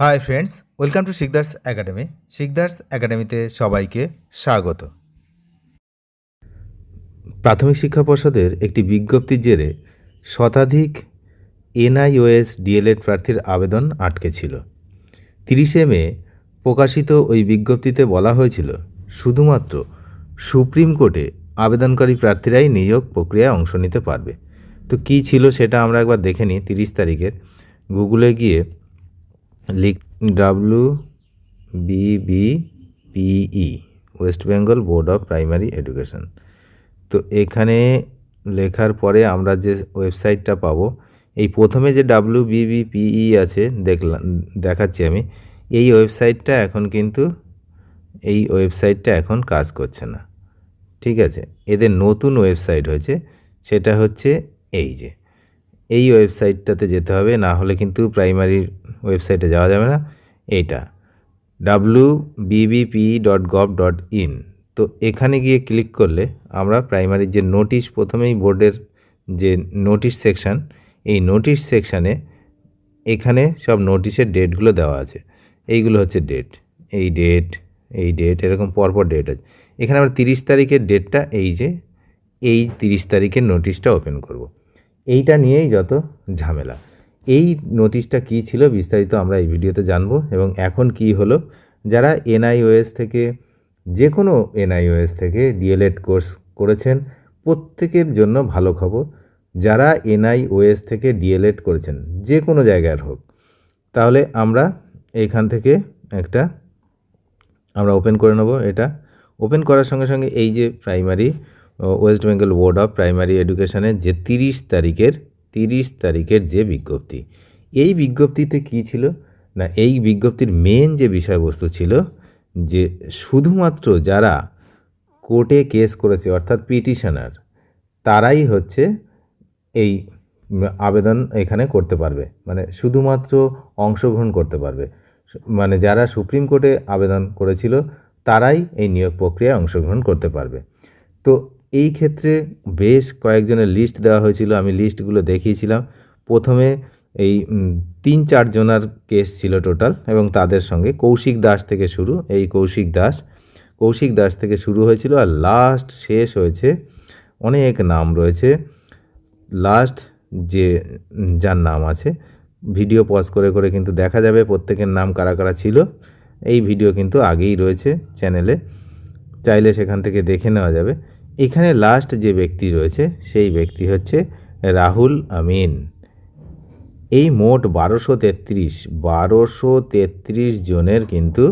Hi friends welcome to Sikdar's academy Sikdar's একাডেমিতে সবাইকে স্বাগত। প্রাথমিক শিক্ষা পর্ষদের একটি বিজ্ঞপ্তির জেরে শতাধিক এনআইওএস ডিএলএড প্রার্থীর আবেদন আটকে ছিল। তিরিশে মে প্রকাশিত ওই বিজ্ঞপ্তিতে বলা হয়েছিল, শুধুমাত্র সুপ্রিম কোর্টে আবেদনকারী প্রার্থীরাই নিয়োগ প্রক্রিয়ায় অংশ নিতে পারবে। তো কী ছিল সেটা আমরা একবার দেখে নিই, তিরিশ তারিখের। গুগলে গিয়ে লিখ W B B P E West Bengal board of primary education তো এখানে লেখার পরে আমরা যে ওয়েবসাইটটা পাবো, এই প্রথমে যে ডাব্লু বিবিপিই আছে দেখলাম দেখাচ্ছি আমি, এই ওয়েবসাইটটা এখন কিন্তু, এই ওয়েবসাইটটা এখন কাজ করছে না। ঠিক আছে? এদের নতুন ওয়েবসাইট হয়েছে, সেটা হচ্ছে এই যে। এই ওয়েবসাইটটাতে যেতে হবে, না হলে কিন্তু প্রাইমারির ওয়েবসাইটে যাওয়া যাবে না। এইটা W B B P dot gov dot in তো এখানে গিয়ে ক্লিক করলে আমরা প্রাইমারির যে নোটিশ প্রথমেই বোর্ডের যে নোটিশ সেকশান এই নোটিশ সেকশানে এখানে সব নোটিশের ডেটগুলো দেওয়া আছে। এইগুলো হচ্ছে ডেট এই ডেট এই ডেট এরকম পরপর ডেট আছে। এখানে আমরা তিরিশ তারিখের ডেটটা এই যে, এই তিরিশ তারিখের নোটিশটা ওপেন করব। এইটা নিয়েই যত ঝামেলা। এই নোটিশটা কী ছিল বিস্তারিত আমরা এই ভিডিওতে জানব এবং এখন কি হলো? যারা এনআইওএস থেকে যে কোনো এনআইওএস থেকে ডিএলএড কোর্স করেছেন, প্রত্যেকের জন্য ভালো খবর। যারা এনআইওএস থেকে ডিএলএড করেছেন যে কোনো জায়গার হোক। তাহলে আমরা এইখান থেকে একটা, আমরা ওপেন করে নেব এটা। ওপেন করার সঙ্গে সঙ্গে এই যে primary West Bengal board of primary এডুকেশনের যে তিরিশ তারিখের তিরিশ তারিখের যে বিজ্ঞপ্তি। এই বিজ্ঞপ্তিতে কি ছিল? না, এই বিজ্ঞপ্তির মেন যে বিষয়বস্তু ছিল যে শুধুমাত্র যারা কোর্টে কেস করেছে, অর্থাৎ পিটিশনার, তারাই হচ্ছে এই আবেদন এখানে করতে পারবে। মানে শুধুমাত্র অংশগ্রহণ করতে পারবে। মানে যারা সুপ্রিম কোর্টে আবেদন করেছিল, তারাই এই নিয়োগ প্রক্রিয়ায় অংশগ্রহণ করতে পারবে। তো এই ক্ষেত্রে বেশ কয়েকজনের লিস্ট দেওয়া হয়েছিল, আমি লিস্টগুলো দেখিয়েছিলাম। প্রথমে এই তিন চারজনার কেস ছিল টোটাল এবং তাদের সঙ্গে কৌশিক দাস থেকে শুরু। এই কৌশিক দাস কৌশিক দাস থেকে শুরু হয়েছিল আর লাস্ট শেষ হয়েছে, অনেক নাম রয়েছে। লাস্ট যে যার নাম আছে ভিডিও পজ করে করে কিন্তু দেখা যাবে প্রত্যেকের নাম কারা কারা ছিল। এই ভিডিও কিন্তু আগেই রয়েছে চ্যানেলে চাইলে সেখান থেকে দেখে নেওয়া যাবে। এখানে লাস্ট যে ব্যক্তি রয়েছে, সেই ব্যক্তি হচ্ছে রাহুল আমিন। এই মোট বারোশো তেত্রিশ বারোশো তেত্রিশ জনের কিন্তু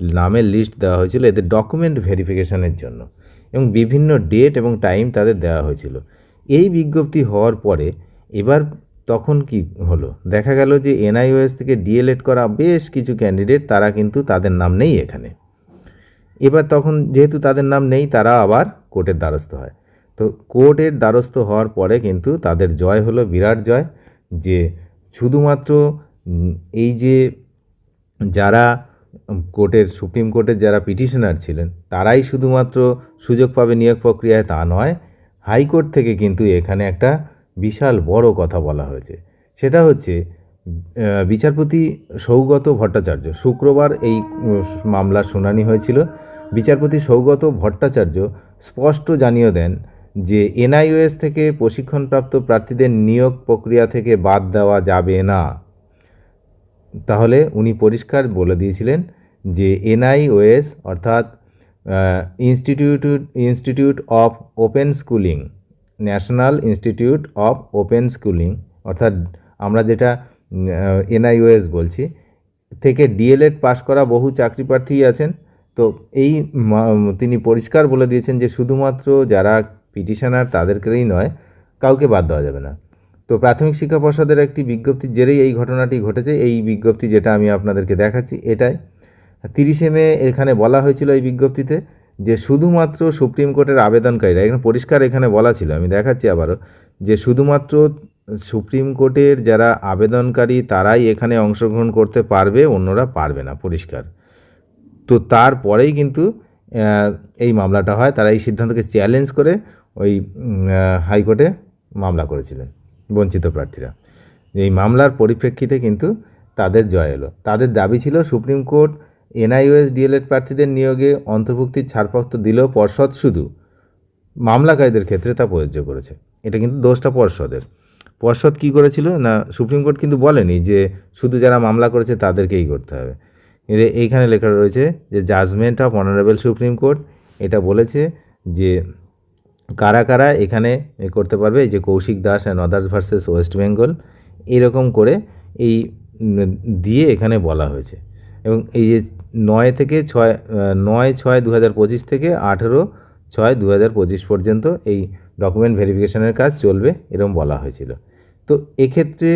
নামের লিস্ট দেওয়া হয়েছিল এদের ডকুমেন্ট ভেরিফিকেশনের জন্য এবং বিভিন্ন ডেট এবং টাইম তাদের দেওয়া হয়েছিল। এই বিজ্ঞপ্তি হওয়ার পরে এবার তখন কি হলো? দেখা গেল যে এনআইওএস থেকে ডিএলএড করা বেশ কিছু ক্যান্ডিডেট তারা কিন্তু তাদের নাম নেই এখানে। এবার তখন যেহেতু তাদের নাম নেই, তারা আবার কোর্টের দ্বারস্থ হয়। তো কোর্টের দ্বারস্থ হওয়ার পরে কিন্তু তাদের জয় হলো, বিরাট জয়, যে শুধুমাত্র এই যে যারা কোর্টের, সুপ্রিম কোর্টের যারা পিটিশনার ছিলেন, তারাই শুধুমাত্র সুযোগ পাবে নিয়োগ প্রক্রিয়ায়, তা নয়, হাইকোর্ট থেকে কিন্তু এখানে একটা বিশাল বড় কথা বলা হয়েছে। সেটা হচ্ছে বিচারপতি সৌগত ভট্টাচার্য, শুক্রবার এই মামলার শুনানি হয়েছিল। বিচারপতি সৌগত ভট্টাচার্য স্পষ্ট জানিয়ে দেন যে এনআইওএস থেকে প্রশিক্ষণপ্রাপ্ত প্রার্থীদের নিয়োগ প্রক্রিয়া থেকে বাদ দেওয়া যাবে না। তাহলে উনি পরিষ্কার বলে দিয়েছিলেন যে এনআইওএস অর্থাৎ institute institute of open schooling national institute of open schooling অর্থাৎ আমরা যেটা এনআইওএস বলছি, থেকে ডিএলএড পাশ করা বহু চাকরি প্রার্থী আছেন। তো এই তিনি পরিষ্কার বলে দিয়েছেন যে শুধুমাত্র যারা পিটিশনার তাদেরকেই নয়, কাউকে বাদ দেওয়া যাবে না। তো প্রাথমিক শিক্ষা পর্ষদের একটি বিজ্ঞপ্তির জেরেই এই ঘটনাটি ঘটেছে। এই বিজ্ঞপ্তি যেটা আমি আপনাদেরকে দেখাচ্ছি এটাই। তিরিশে মে এখানে বলা হয়েছিল এই বিজ্ঞপ্তিতে যে শুধুমাত্র সুপ্রিম কোর্টের আবেদনকারীরা, এখানে পরিষ্কার এখানে বলা ছিল, আমি দেখাচ্ছি আবারও, যে শুধুমাত্র সুপ্রিম কোর্টের যারা আবেদনকারী, তারাই এখানে অংশগ্রহণ করতে পারবে, অন্যরা পারবে না, পরিষ্কার। তো তারপরেই কিন্তু এই মামলাটা হয়। তারা এই সিদ্ধান্তকে চ্যালেঞ্জ করে ওই হাইকোর্টে মামলা করেছিলেন, বঞ্চিত প্রার্থীরা। এই মামলার পরিপ্রেক্ষিতে কিন্তু তাদের জয় এলো। তাদের দাবি ছিল, সুপ্রিম কোর্ট এনআইওএস ডিএলএড প্রার্থীদের নিয়োগে অন্তর্ভুক্তির ছাড়পত্র দিলেও পর্ষদ শুধু মামলাকারীদের ক্ষেত্রে তা প্রযোজ্য করেছে। এটা কিন্তু দোষটা পর্ষদের। পর্ষদ কী করেছিল না, সুপ্রিম কোর্ট কিন্তু বলেনি যে শুধু যারা মামলা করেছে তাদেরকেই করতে হবে। কিন্তু এইখানে লেখা রয়েছে যে judgement of honourable supreme court, এটা বলেছে যে কারা কারা এখানে করতে পারবে যে Kaushik Das and others versus West Bengal এরকম করে এই দিয়ে এখানে বলা হয়েছে। এবং এই যে নয় থেকে ছয়, নয় ছয় দু হাজার পঁচিশ থেকে আঠেরো ছয় দু হাজার পঁচিশ পর্যন্ত এই ডকুমেন্ট ভেরিফিকেশনের কাজ চলবে এরকম বলা হয়েছিল। তো এক্ষেত্রে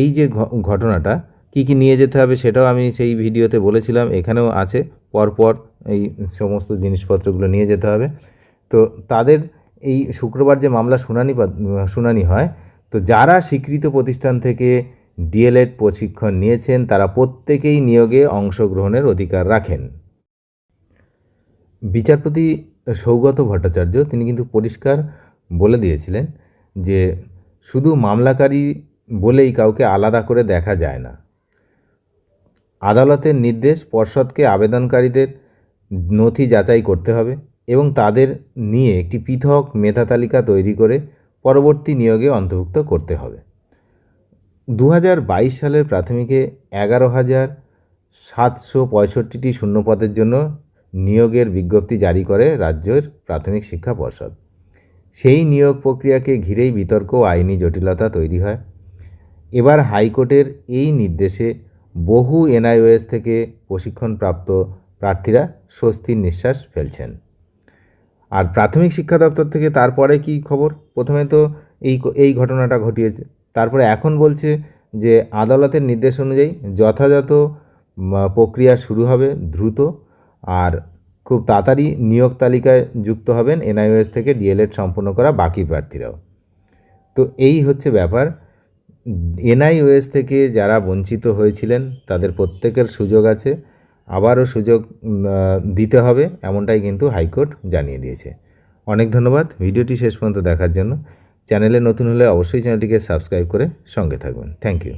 এই যে ঘটনাটা কি কি নিয়ে যেতে হবে সেটাও আমি সেই ভিডিওতে বলেছিলাম, এখানেও আছে। পরপর এই সমস্ত জিনিসপত্রগুলো নিয়ে যেতে হবে। তো তাদের এই শুক্রবার যে মামলা শুনানি শুনানি হয়, তো যারা স্বীকৃত প্রতিষ্ঠান থেকে ডিএলএড প্রশিক্ষণ নিয়েছেন, তারা প্রত্যেকেই নিয়োগে অংশগ্রহণের অধিকার রাখেন। বিচারপতি সৌগত ভট্টাচার্য, তিনি কিন্তু পরিষ্কার বলে দিয়েছিলেন যে, শুধু মামলাকারী বলেই কাউকে আলাদা করে দেখা যায় না। আদালতের নির্দেশ পর্ষদকে আবেদনকারীদের নথি যাচাই করতে হবে এবং তাদের নিয়ে একটি পৃথক মেধা তালিকা তৈরি করে পরবর্তী নিয়োগে অন্তর্ভুক্ত করতে হবে। দু হাজার বাইশ সালের প্রাথমিকে এগারো হাজার সাতশো পঁয়ষট্টিটি শূন্যপদের জন্য নিয়োগের বিজ্ঞপ্তি জারি করে রাজ্যের প্রাথমিক শিক্ষা পর্ষদ। সেই নিয়োগ প্রক্রিয়াকে ঘিরেই বিতর্ক আইনি জটিলতা তৈরি হয়। এবার হাইকোর্টের এই নির্দেশে বহু এনআইওএস থেকে প্রশিক্ষণপ্রাপ্ত প্রার্থীরা স্বস্তির নিঃশ্বাস ফেলছেন। আর প্রাথমিক শিক্ষা দপ্তর থেকে তারপরে কি খবর? প্রথমে তো এই এই ঘটনাটা ঘটিয়েছে। তারপরে এখন বলছে যে আদালতের নির্দেশ অনুযায়ী যথাযথ প্রক্রিয়া শুরু হবে দ্রুত আর খুব তাড়াতাড়ি নিয়োগ তালিকায় যুক্ত হবেন এনআইওএস থেকে ডিএলএড সম্পন্ন করা বাকি প্রার্থীরাও। তো এই হচ্ছে ব্যাপার। এনআইওএস থেকে যারা বঞ্চিত হয়েছিলেন, তাদের প্রত্যেকের সুযোগ আছে। আবারও সুযোগ দিতে হবে, এমনটাই কিন্তু হাইকোর্ট জানিয়ে দিয়েছে। অনেক ধন্যবাদ। ভিডিওটি শেষ পর্যন্ত দেখার জন্য। চ্যানেলে নতুন হলে অবশ্যই চ্যানেলটিকে সাবস্ক্রাইব করে সঙ্গে থাকবেন থ্যাংক ইউ।